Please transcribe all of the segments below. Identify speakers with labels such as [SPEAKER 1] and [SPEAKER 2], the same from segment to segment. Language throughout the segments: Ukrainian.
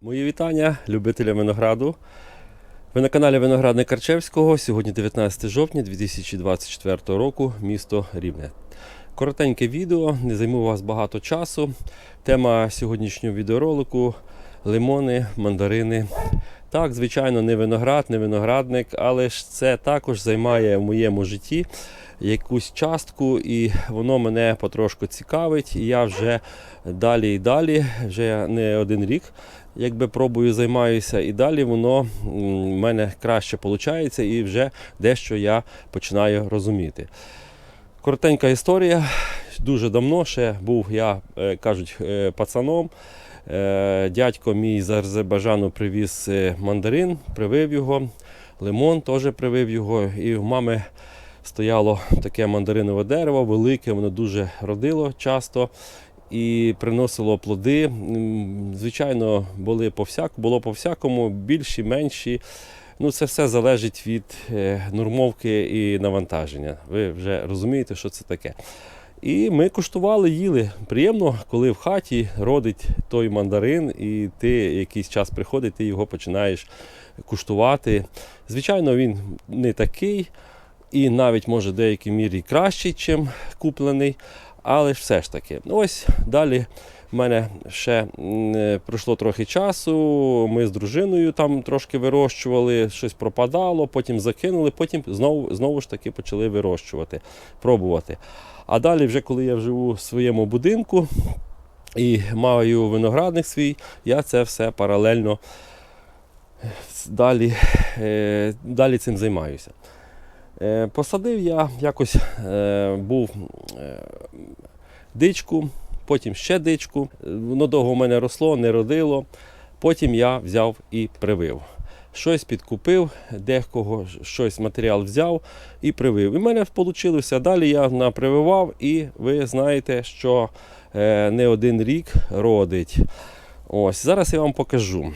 [SPEAKER 1] Мої вітання любителям винограду. Ви на каналі Виноградник Карчевського. Сьогодні 19 жовтня 2024 року, місто Рівне. Коротеньке відео, не займу вас багато часу. Тема сьогоднішнього відеоролику лимони, мандарини. Так, звичайно, не виноград, не виноградник, але ж це також займає в моєму житті якусь частку, і воно мене потрошку цікавить. І я вже далі і далі, вже не один рік, якби пробую займаюся, і далі воно в мене краще виходить, і вже дещо я починаю розуміти. Коротенька історія. Дуже давно ще був я, е, кажуть, е, пацаном. Е, Дядько мій з Азербайджану привіз е, мандарин, привив його, лимон теж привив його. І в мами стояло таке мандаринове дерево, велике, воно дуже родило часто і приносило плоди. Звичайно, були по було по-всякому, більші, менші. Ну, це все залежить від е, нормовки і навантаження. Ви вже розумієте, що це таке. І ми куштували, їли. Приємно, коли в хаті родить той мандарин, і ти якийсь час приходить, ти його починаєш куштувати. Звичайно, він не такий, і навіть може в деякій мірі кращий, ніж куплений. Але ж все ж таки, ось далі в мене ще е, пройшло трохи часу. Ми з дружиною там трошки вирощували, щось пропадало, потім закинули, потім знову, знову ж таки почали вирощувати, пробувати. А далі, вже коли я живу в своєму будинку і маю виноградник свій, я це все паралельно е, далі, е, далі цим займаюся. Посадив я якось був дичку, потім ще дичку. Воно довго в мене росло, не родило. Потім я взяв і привив. Щось підкупив, декого щось матеріал взяв і привив. І в мене вийшло. Далі я напрививав, і ви знаєте, що е, не один рік родить. Ось, зараз я вам покажу.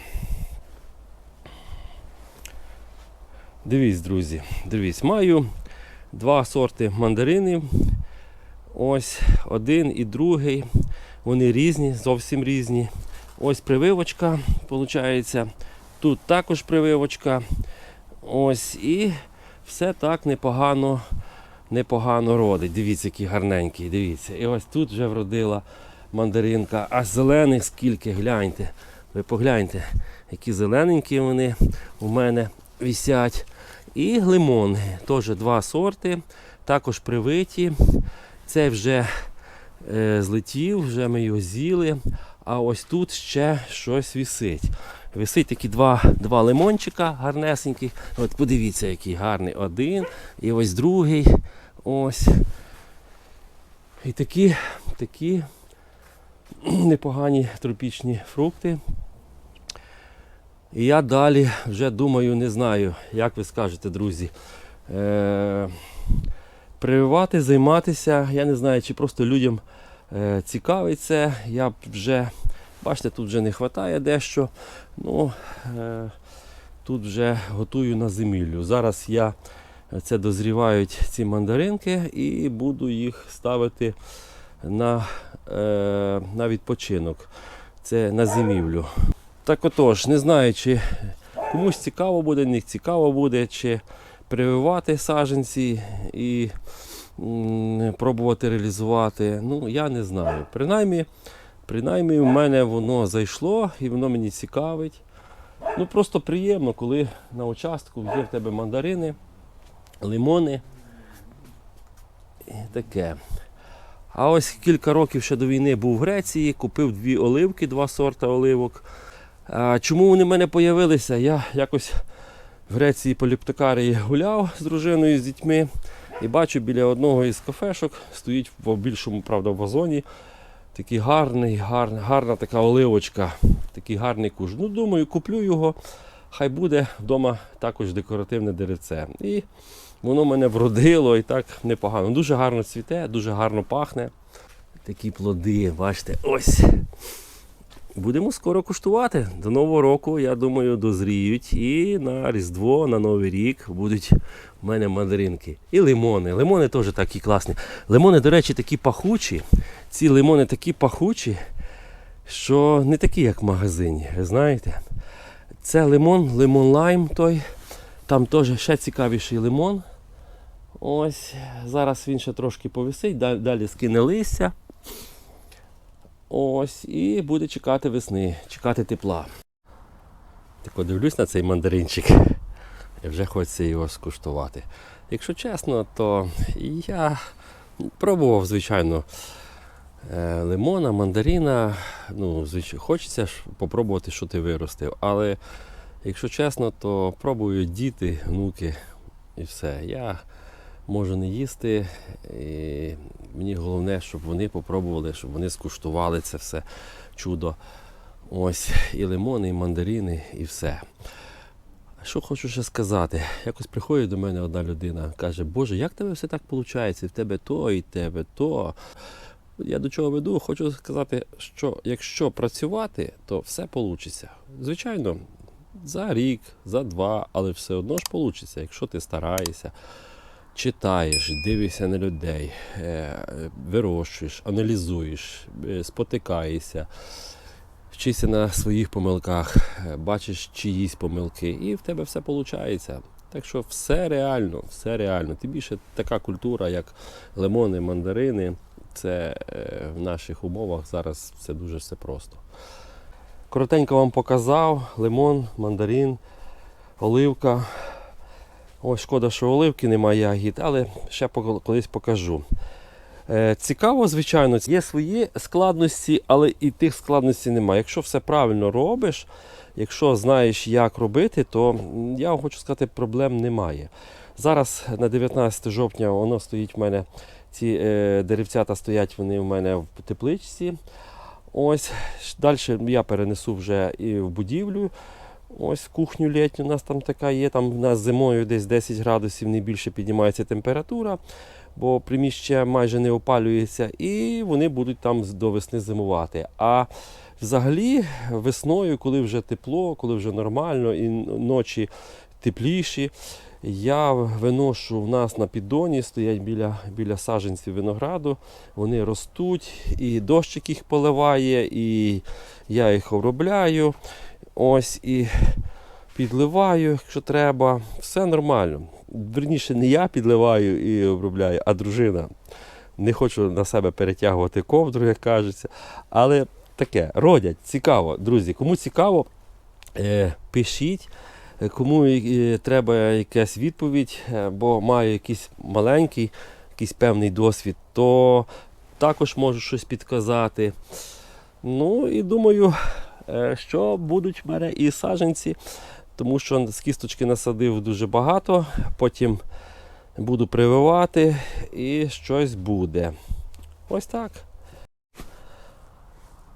[SPEAKER 1] Дивіться, друзі, дивіться, маю два сорти мандаринів. Ось один і другий. Вони різні, зовсім різні. Ось прививочка, виходить. Тут також прививочка. Ось і все так непогано, непогано родить. Дивіться, який гарненький. Дивіться. І ось тут вже вродила мандаринка. А зелених скільки, гляньте. Ви погляньте, які зелененькі вони у мене висять. І лимони. Теж два сорти, також привиті. Це вже е, злетів, вже ми його з'їли. А ось тут ще щось висить. Висить такі два, два лимончика гарнесеньких. От подивіться, який гарний один. І ось другий. Ось. І такі, такі непогані тропічні фрукти. І я далі вже думаю, не знаю, як ви скажете, друзі. Е- прививати, займатися. Я не знаю, чи просто людям е, цікавить це. Я вже, бачите, тут вже не вистачає дещо. Ну, е, тут вже готую на зиміллю. Зараз я це дозрівають ці мандаринки і буду їх ставити на, е, на відпочинок. Це на зимівлю. Так отож, не знаю, чи комусь цікаво буде, не цікаво буде, чи прививати саджанці і пробувати реалізувати. Ну, я не знаю. Принаймні, принаймні в мене воно зайшло і воно мені цікавить. Ну просто приємно, коли на участку є в тебе мандарини, лимони і таке. А ось кілька років ще до війни був в Греції, купив дві оливки, два сорта оливок. Чому вони в мене з'явилися? Я якось в Греції по ліптокарії гуляв з дружиною, з дітьми і бачу біля одного із кафешок стоїть в більшому правда, вазоні такий гарний, гарна, гарна така оливочка, такий гарний куш. Ну, думаю, куплю його, хай буде вдома також декоративне деревце. І воно мене вродило і так непогано. Дуже гарно цвіте, дуже гарно пахне. Такі плоди, бачите, ось. Будемо скоро куштувати. До Нового року, я думаю, дозріють. І на Різдво, на Новий рік будуть у мене мандаринки. І лимони. Лимони теж такі класні. Лимони, до речі, такі пахучі. Ці лимони такі пахучі, що не такі, як в магазині, ви знаєте. Це лимон, лимон лайм той. Там теж ще цікавіший лимон. Ось, зараз він ще трошки повисить, далі, далі скине листя. Ось, і буде чекати весни, чекати тепла. Так дивлюсь на цей мандаринчик. І вже хочеться його скуштувати. Якщо чесно, то я пробував, звичайно, е, лимона, мандарина. Ну, звичайно, хочеться ж попробувати, що ти виростив. Але якщо чесно, то пробують діти, внуки і все. Я можу не їсти. І мені головне, щоб вони попробували, щоб вони скуштували це все чудо. Ось і лимони, і мандарини, і все. Що хочу ще сказати? Якось приходить до мене одна людина, каже, Боже, як тебе все так виходить? В тебе то і тебе то. Я до чого веду, хочу сказати, що якщо працювати, то все вийде. Звичайно, за рік, за два, але все одно ж вийде, якщо ти стараєшся, читаєш, дивишся на людей, е, вирощуєш, аналізуєш, е, спотикаєшся вчися на своїх помилках, е, бачиш чиїсь помилки, і в тебе все виходить. Так що все реально, все реально. Тим більше така культура, як лимони, мандарини, це в наших умовах зараз все дуже все просто. Коротенько вам показав лимон, мандарин, оливка. Ось шкода, що оливки немає ягід, але ще колись покажу. Е, Цікаво, звичайно, є свої складності, але і тих складностей немає. Якщо все правильно робиш, якщо знаєш, як робити, то я вам хочу сказати, проблем немає. Зараз на 19 жовтня воно стоїть в мене. Ці е, деревцята стоять вони в мене в тепличці. Ось далі я перенесу вже і в будівлю. Ось кухню літню у нас там така є. Там у нас зимою десь 10 градусів не більше піднімається температура бо приміщення майже не опалюється, і вони будуть там до весни зимувати. А взагалі весною, коли вже тепло, коли вже нормально, і ночі тепліші, я виношу в нас на піддоні, стоять біля, біля саджанців винограду, вони ростуть, і дощик їх поливає, і я їх обробляю. Ось і підливаю, якщо треба. Все нормально. Верніше, не я підливаю і обробляю, а дружина. Не хочу на себе перетягувати ковдру, як кажеться. Але таке, родять, цікаво. Друзі, кому цікаво, е, пишіть. Кому е, треба якась відповідь, е, бо маю якийсь маленький, якийсь певний досвід, то також можу щось підказати. Ну і думаю, що будуть в мене і саджанці, тому що з кісточки насадив дуже багато, потім буду прививати і щось буде. Ось так.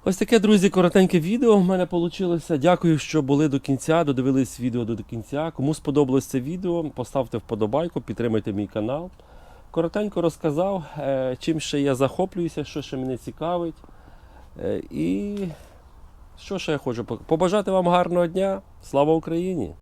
[SPEAKER 1] Ось таке, друзі, коротеньке відео в мене вийшло. Дякую, що були до кінця, додивились відео до кінця. Кому сподобалось це відео, поставте вподобайку, підтримайте мій канал. Коротенько розказав, е, чим ще я захоплююся, що ще мене цікавить. Е, І що ще я хочу? Побажати вам гарного дня. Слава Україні!